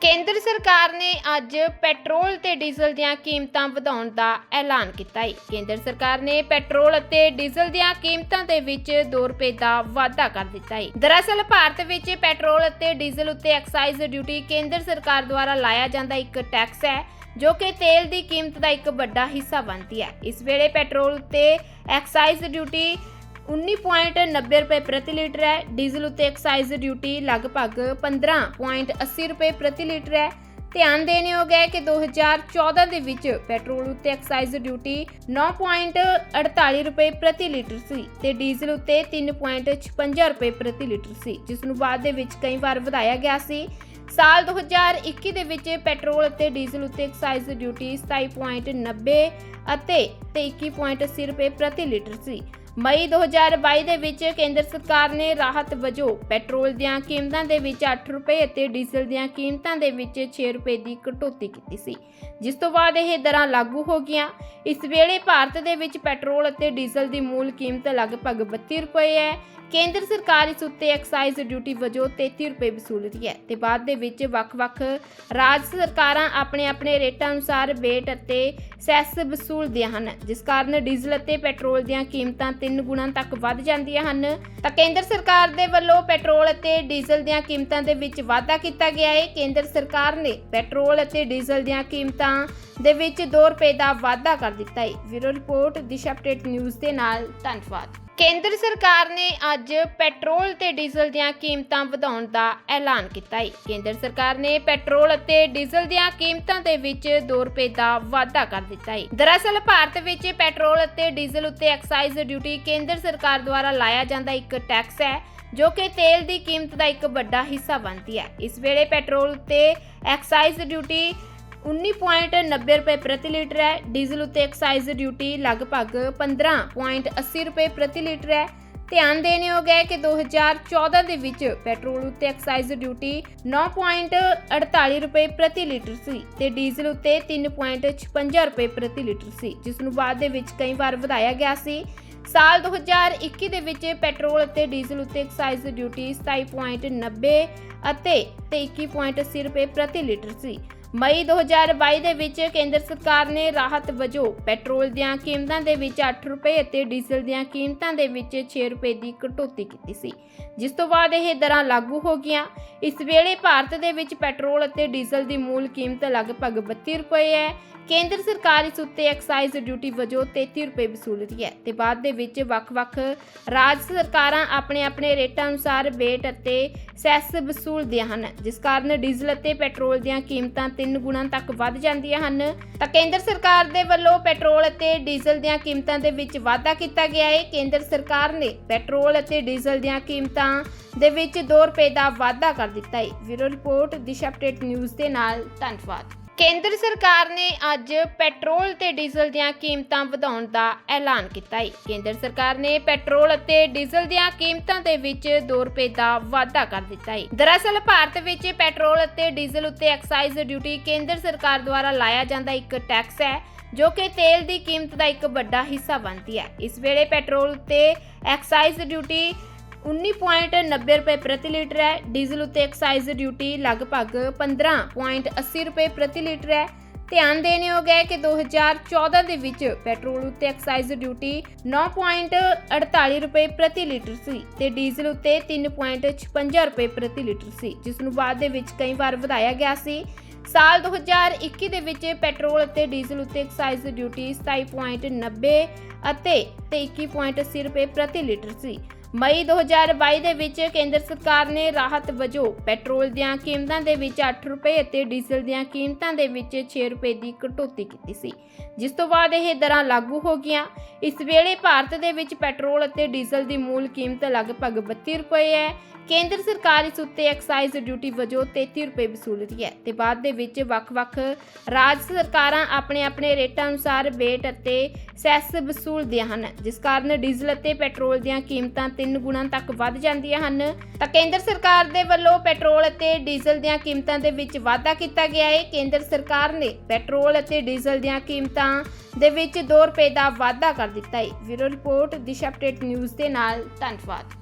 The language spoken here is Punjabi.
ਕੇਂਦਰ ਸਰਕਾਰ ਨੇ ਅੱਜ ਪੈਟਰੋਲ ਤੇ ਡੀਜ਼ਲ ਦੀਆਂ ਕੀਮਤਾਂ ਵਧਾਉਣ ਦਾ ਐਲਾਨ ਕੀਤਾ ਹੈ। ਕੇਂਦਰ ਸਰਕਾਰ ਨੇ ਪੈਟਰੋਲ ਅਤੇ ਡੀਜ਼ਲ ਦੀਆਂ ਕੀਮਤਾਂ ਦੇ ਵਿੱਚ 2 ਰੁਪਏ ਦਾ ਵਾਧਾ ਕਰ ਦਿੱਤਾ ਹੈ। ਦਰਅਸਲ, ਭਾਰਤ ਵਿੱਚ ਪੈਟਰੋਲ ਅਤੇ ਡੀਜ਼ਲ ਉੱਤੇ ਐਕਸਾਈਜ਼ ਡਿਊਟੀ ਕੇਂਦਰ ਸਰਕਾਰ ਦੁਆਰਾ ਲਾਇਆ ਜਾਂਦਾ ਇੱਕ ਟੈਕਸ ਹੈ, ਜੋ ਕਿ ਤੇਲ ਦੀ ਕੀਮਤ ਦਾ ਇੱਕ ਵੱਡਾ ਹਿੱਸਾ ਬਣਦੀ ਹੈ। ਇਸ ਵੇਲੇ ਪੈਟਰੋਲ ਉੱਤੇ ਐਕਸਾਈਜ਼ ਡਿਊਟੀ 19.90 ਰੁਪਏ ਪ੍ਰਤੀ ਲੀਟਰ ਹੈ। ਡੀਜ਼ਲ ਉੱਤੇ ਐਕਸਾਈਜ਼ ਡਿਊਟੀ ਲਗਭਗ 15.80 ਰੁਪਏ ਪ੍ਰਤੀ ਲੀਟਰ ਹੈ। ਧਿਆਨ ਦੇਣਯੋਗ ਹੈ ਕਿ 2014 ਦੇ ਵਿੱਚ ਪੈਟਰੋਲ ਉੱਤੇ ਐਕਸਾਈਜ਼ ਡਿਊਟੀ 9.48 ਰੁਪਏ ਪ੍ਰਤੀ ਲੀਟਰ ਸੀ ਤੇ ਡੀਜ਼ਲ ਉੱਤੇ 3.56 ਰੁਪਏ ਪ੍ਰਤੀ ਲੀਟਰ ਸੀ, ਜਿਸ ਨੂੰ ਬਾਅਦ ਦੇ ਵਿੱਚ ਕਈ ਵਾਰ ਵਧਾਇਆ ਗਿਆ ਸੀ। ਸਾਲ 2021 ਦੇ ਵਿੱਚ ਪੈਟਰੋਲ ਅਤੇ ਡੀਜ਼ਲ ਉੱਤੇ ਐਕਸਾਈਜ਼ ਡਿਊਟੀ 27.90 ਅਤੇ ਤੇ 21.80 ਰੁਪਏ ਪ੍ਰਤੀ ਲੀਟਰ ਸੀ। ਮਈ 2022 ਦੇ ਵਿੱਚ ਕੇਂਦਰ ਸਰਕਾਰ ਨੇ ਰਾਹਤ ਵਜੋਂ ਪੈਟਰੋਲ ਦੀਆਂ ਕੀਮਤਾਂ ਦੇ ਵਿੱਚ 8 ਰੁਪਏ ਅਤੇ ਡੀਜ਼ਲ ਦੀਆਂ ਕੀਮਤਾਂ ਦੇ ਵਿੱਚ 6 ਰੁਪਏ ਦੀ ਕਟੌਤੀ ਕੀਤੀ ਸੀ, ਜਿਸ ਤੋਂ ਬਾਅਦ ਇਹ ਦਰਾਂ ਲਾਗੂ ਹੋ ਗਈਆਂ। ਇਸ ਵੇਲੇ ਭਾਰਤ ਦੇ ਵਿੱਚ ਪੈਟਰੋਲ ਅਤੇ ਡੀਜ਼ਲ ਦੀ ਮੂਲ ਕੀਮਤ ਲਗਭਗ 32 ਰੁਪਏ ਹੈ। ਕੇਂਦਰ ਸਰਕਾਰ ਇਸ ਉੱਤੇ ਐਕਸਾਈਜ਼ ਡਿਊਟੀ ਵਜੋਂ 33 ਰੁਪਏ ਵਸੂਲ ਰਹੀ ਹੈ ਤੇ ਬਾਅਦ ਦੇ ਵਿੱਚ ਵੱਖ-ਵੱਖ ਰਾਜ ਸਰਕਾਰਾਂ ਆਪਣੇ ਆਪਣੇ ਰੇਟਾਂ ਅਨੁਸਾਰ ਵੇਟ ਅਤੇ ਸੈਸ ਵਸੂਲਦੀਆਂ ਹਨ। ਜਿਸ ਕਾਰਨ ਡੀਜ਼ਲ ਅਤੇ ਪੈਟਰੋਲ ਦੀਆਂ ਕੀਮਤਾਂ ਤਿੰਨ ਗੁਣਾ ਤੱਕ ਵੱਧ ਜਾਂਦੀਆਂ ਹਨ। ਤਾਂ ਕੇਂਦਰ ਸਰਕਾਰ ਦੇ ਵੱਲੋਂ ਪੈਟਰੋਲ ਅਤੇ ਡੀਜ਼ਲ ਦੀਆਂ ਕੀਮਤਾਂ ਦੇ ਵਿੱਚ ਵਾਧਾ ਕੀਤਾ ਗਿਆ ਹੈ। ਕੇਂਦਰ ਸਰਕਾਰ ਨੇ ਪੈਟਰੋਲ ਅਤੇ ਡੀਜ਼ਲ ਦੀਆਂ ਕੀਮਤਾਂ ਦੇ ਵਿੱਚ 2 ਰੁਪਏ ਦਾ ਵਾਧਾ ਕਰ ਦਿੱਤਾ ਹੈ। Bureau report, Disha update news ਦੇ ਨਾਲ ਧੰਨਵਾਦ। ਕੇਂਦਰ ਸਰਕਾਰ ਨੇ ਅੱਜ ਪੈਟਰੋਲ ਤੇ ਡੀਜ਼ਲ ਦੀਆਂ ਕੀਮਤਾਂ ਵਧਾਉਣ ਦਾ ਐਲਾਨ ਕੀਤਾ ਹੈ। ਕੇਂਦਰ ਸਰਕਾਰ ਨੇ ਪੈਟਰੋਲ ਅਤੇ ਡੀਜ਼ਲ ਦੀਆਂ ਕੀਮਤਾਂ ਦੇ ਵਿੱਚ 2 ਰੁਪਏ ਦਾ ਵਾਧਾ ਕਰ ਦਿੱਤਾ ਹੈ। ਦਰਅਸਲ, ਭਾਰਤ ਵਿੱਚ ਪੈਟਰੋਲ ਅਤੇ ਡੀਜ਼ਲ ਉੱਤੇ ਐਕਸਾਈਜ਼ ਡਿਊਟੀ ਕੇਂਦਰ ਸਰਕਾਰ ਦੁਆਰਾ ਲਾਇਆ ਜਾਂਦਾ ਇੱਕ ਟੈਕਸ ਹੈ, ਜੋ ਕਿ ਤੇਲ ਦੀ ਕੀਮਤ ਦਾ ਇੱਕ ਵੱਡਾ ਹਿੱਸਾ ਬਣਦੀ ਹੈ। ਇਸ ਵੇਲੇ ਪੈਟਰੋਲ ਉੱਤੇ ਐਕਸਾਈਜ਼ ਡਿਊਟੀ 19.90 ਰੁਪਏ ਪ੍ਰਤੀ ਲੀਟਰ ਹੈ। ਡੀਜ਼ਲ ਉੱਤੇ ਐਕਸਾਈਜ਼ ਡਿਊਟੀ ਲਗਭਗ 15.80 ਰੁਪਏ ਪ੍ਰਤੀ ਲੀਟਰ ਹੈ। ਧਿਆਨ ਦੇਣਯੋਗ ਹੈ ਕਿ 2014 ਦੇ ਵਿੱਚ ਪੈਟਰੋਲ ਉੱਤੇ ਐਕਸਾਈਜ਼ ਡਿਊਟੀ 9.48 ਰੁਪਏ ਪ੍ਰਤੀ ਲੀਟਰ ਸੀ ਤੇ ਡੀਜ਼ਲ ਉੱਤੇ 3.56 ਰੁਪਏ ਪ੍ਰਤੀ ਲੀਟਰ ਸੀ, ਜਿਸ ਨੂੰ ਬਾਅਦ ਦੇ ਵਿੱਚ ਕਈ ਵਾਰ ਵਧਾਇਆ ਗਿਆ ਸੀ। ਸਾਲ 2021 ਦੇ ਵਿੱਚ ਪੈਟਰੋਲ ਅਤੇ ਡੀਜ਼ਲ ਉੱਤੇ ਐਕਸਾਈਜ਼ ਡਿਊਟੀ 27.90 ਅਤੇ ਤੇ 21.80 ਰੁਪਏ ਪ੍ਰਤੀ ਲੀਟਰ ਸੀ। ਮਈ 2022 ਦੇ ਵਿੱਚ ਕੇਂਦਰ ਸਰਕਾਰ ਨੇ ਰਾਹਤ ਵਜੋਂ ਪੈਟਰੋਲ ਦੀਆਂ ਕੀਮਤਾਂ ਦੇ ਵਿੱਚ 8 ਰੁਪਏ ਅਤੇ ਡੀਜ਼ਲ ਦੀਆਂ ਕੀਮਤਾਂ ਦੇ ਵਿੱਚ 6 ਰੁਪਏ ਦੀ ਕਟੌਤੀ ਕੀਤੀ ਸੀ। ਜਿਸ ਤੋਂ ਬਾਅਦ ਇਹ ਦਰਾਂ ਲਾਗੂ ਹੋ ਗਈਆਂ। ਇਸ ਵੇਲੇ ਭਾਰਤ ਦੇ ਵਿੱਚ ਪੈਟਰੋਲ ਅਤੇ ਡੀਜ਼ਲ ਦੀ ਮੂਲ ਕੀਮਤ ਲਗਭਗ 32 ਰੁਪਏ ਹੈ। ਕੇਂਦਰ ਸਰਕਾਰ ਇਸ ਉੱਤੇ ਐਕਸਾਈਜ਼ ਡਿਊਟੀ ਵਜੋਂ 33 ਰੁਪਏ ਵਸੂਲ ਰਹੀ ਹੈ ਤੇ ਬਾਅਦ ਦੇ ਵਿੱਚ ਵੱਖ-ਵੱਖ ਰਾਜ ਸਰਕਾਰਾਂ ਆਪਣੇ ਆਪਣੇ ਰੇਟਾਂ ਅਨੁਸਾਰ ਬੇਟ ਅਤੇ ਸੈਸ ਵਸੂਲਦੀਆਂ ਹਨ। ਜਿਸ ਕਾਰਨ ਡੀਜ਼ਲ ਅਤੇ ਪੈਟਰੋਲ ਦੀਆਂ ਕੀਮਤਾਂ ਤਿੰਨ ਗੁਣਾ ਤੱਕ ਵੱਧ ਜਾਂਦੀਆਂ ਹਨ। ਤਾਂ ਕੇਂਦਰ ਸਰਕਾਰ ਦੇ ਵੱਲੋਂ ਪੈਟਰੋਲ ਅਤੇ ਡੀਜ਼ਲ ਦੀਆਂ ਕੀਮਤਾਂ ਦੇ ਵਿੱਚ ਵਾਧਾ ਕੀਤਾ ਗਿਆ ਹੈ ਕੇਂਦਰ ਸਰਕਾਰ ਨੇ ਪੈਟਰੋਲ ਅਤੇ ਡੀਜ਼ਲ ਦੀਆਂ ਕੀਮਤਾਂ ਦੇ ਵਿੱਚ 2 ਰੁਪਏ ਦਾ ਵਾਧਾ ਕਰ ਦਿੱਤਾ ਹੈ bureau report, Disha update news ਦੇ ਨਾਲ, ਧੰਨਵਾਦ। ਕੇਂਦਰ ਸਰਕਾਰ ਨੇ ਅੱਜ ਪੈਟਰੋਲ ਤੇ ਡੀਜ਼ਲ ਦੀਆਂ ਕੀਮਤਾਂ ਵਧਾਉਣ ਦਾ ਐਲਾਨ ਕੀਤਾ ਹੈ। ਕੇਂਦਰ ਸਰਕਾਰ ਨੇ ਪੈਟਰੋਲ ਅਤੇ ਡੀਜ਼ਲ ਦੀਆਂ ਕੀਮਤਾਂ ਦੇ ਵਿੱਚ 2 ਰੁਪਏ ਦਾ ਵਾਧਾ ਕਰ ਦਿੱਤਾ ਹੈ। ਦਰਅਸਲ, ਭਾਰਤ ਵਿੱਚ ਪੈਟਰੋਲ ਅਤੇ ਡੀਜ਼ਲ ਉੱਤੇ ਐਕਸਾਈਜ਼ ਡਿਊਟੀ ਕੇਂਦਰ ਸਰਕਾਰ ਦੁਆਰਾ ਲਾਇਆ ਜਾਂਦਾ ਇੱਕ ਟੈਕਸ ਹੈ, ਜੋ ਕਿ ਤੇਲ ਦੀ ਕੀਮਤ ਦਾ ਇੱਕ ਵੱਡਾ ਹਿੱਸਾ ਬਣਦੀ ਹੈ। ਇਸ ਵੇਲੇ ਪੈਟਰੋਲ ਉੱਤੇ ਐਕਸਾਈਜ਼ ਡਿਊਟੀ 19.90 ਰੁਪਏ ਪ੍ਰਤੀ ਲੀਟਰ ਹੈ। ਡੀਜ਼ਲ ਉੱਤੇ ਐਕਸਾਈਜ਼ ਡਿਊਟੀ ਲਗਭਗ 15.80 ਰੁਪਏ ਪ੍ਰਤੀ ਲੀਟਰ ਹੈ। ਧਿਆਨ ਦੇਣਯੋਗ ਹੈ ਕਿ 2014 ਦੇ ਵਿੱਚ ਪੈਟਰੋਲ ਉੱਤੇ ਐਕਸਾਈਜ਼ ਡਿਊਟੀ 9.48 ਰੁਪਏ ਪ੍ਰਤੀ ਲੀਟਰ ਸੀ ਤੇ ਡੀਜ਼ਲ ਉੱਤੇ 3.56 ਰੁਪਏ ਪ੍ਰਤੀ ਲੀਟਰ ਸੀ, ਜਿਸ ਨੂੰ ਬਾਅਦ ਦੇ ਵਿੱਚ ਕਈ ਵਾਰ ਵਧਾਇਆ ਗਿਆ ਸੀ। ਸਾਲ 2021 ਦੇ ਵਿੱਚ ਪੈਟਰੋਲ ਅਤੇ ਡੀਜ਼ਲ ਉੱਤੇ ਐਕਸਾਈਜ਼ ਡਿਊਟੀ 27.90 ਅਤੇ ਤੇ 21.80 ਰੁਪਏ ਪ੍ਰਤੀ ਲੀਟਰ ਸੀ। ਮਈ 2022 ਦੇ ਵਿੱਚ ਕੇਂਦਰ ਸਰਕਾਰ ਨੇ ਰਾਹਤ ਵਜੋਂ ਪੈਟਰੋਲ ਦੀਆਂ ਕੀਮਤਾਂ ਦੇ ਵਿੱਚ 8 ਰੁਪਏ ਅਤੇ ਡੀਜ਼ਲ ਦੀਆਂ ਕੀਮਤਾਂ ਦੇ ਵਿੱਚ 6 ਰੁਪਏ ਦੀ ਕਟੌਤੀ ਕੀਤੀ ਸੀ। ਜਿਸ ਤੋਂ ਬਾਅਦ ਇਹ ਦਰਾਂ ਲਾਗੂ ਹੋ ਗਈਆਂ। ਇਸ ਵੇਲੇ ਭਾਰਤ ਦੇ ਵਿੱਚ ਪੈਟਰੋਲ ਅਤੇ ਡੀਜ਼ਲ ਦੀ ਮੂਲ ਕੀਮਤ ਲਗਭਗ 32 ਰੁਪਏ ਹੈ। ਕੇਂਦਰ ਸਰਕਾਰ ਇਸ ਉੱਤੇ ਐਕਸਾਈਜ਼ ਡਿਊਟੀ ਵਜੋਂ 33 ਰੁਪਏ ਵਸੂਲ ਰਹੀ ਹੈ ਤੇ ਬਾਅਦ ਦੇ ਵਿੱਚ ਵੱਖ-ਵੱਖ ਰਾਜ ਸਰਕਾਰਾਂ ਆਪਣੇ ਆਪਣੇ ਰੇਟਾਂ ਅਨੁਸਾਰ ਬੇਟ ਅਤੇ ਸੈਸ ਵਸੂਲਦੀਆਂ ਹਨ, ਜਿਸ ਕਾਰਨ ਡੀਜ਼ਲ ਅਤੇ ਪੈਟਰੋਲ ਦੀਆਂ ਕੀਮਤਾਂ ਤਿੰਨ ਗੁਣਾ ਤੱਕ ਵੱਧ ਜਾਂਦੀਆਂ ਹਨ। ਤਾਂ ਕੇਂਦਰ ਸਰਕਾਰ ਦੇ ਵੱਲੋਂ ਪੈਟਰੋਲ ਅਤੇ ਡੀਜ਼ਲ ਦੀਆਂ ਕੀਮਤਾਂ ਦੇ ਵਿੱਚ ਵਾਧਾ ਕੀਤਾ ਗਿਆ ਹੈ। ਕੇਂਦਰ ਸਰਕਾਰ ਨੇ ਪੈਟਰੋਲ ਅਤੇ ਡੀਜ਼ਲ ਦੀਆਂ ਕੀਮਤਾਂ ਦੇ ਵਿੱਚ 2 ਰੁਪਏ ਦਾ ਵਾਧਾ ਕਰ ਦਿੱਤਾ ਹੈ। Bureau report, Disha update news ਦੇ ਨਾਲ, ਧੰਨਵਾਦ।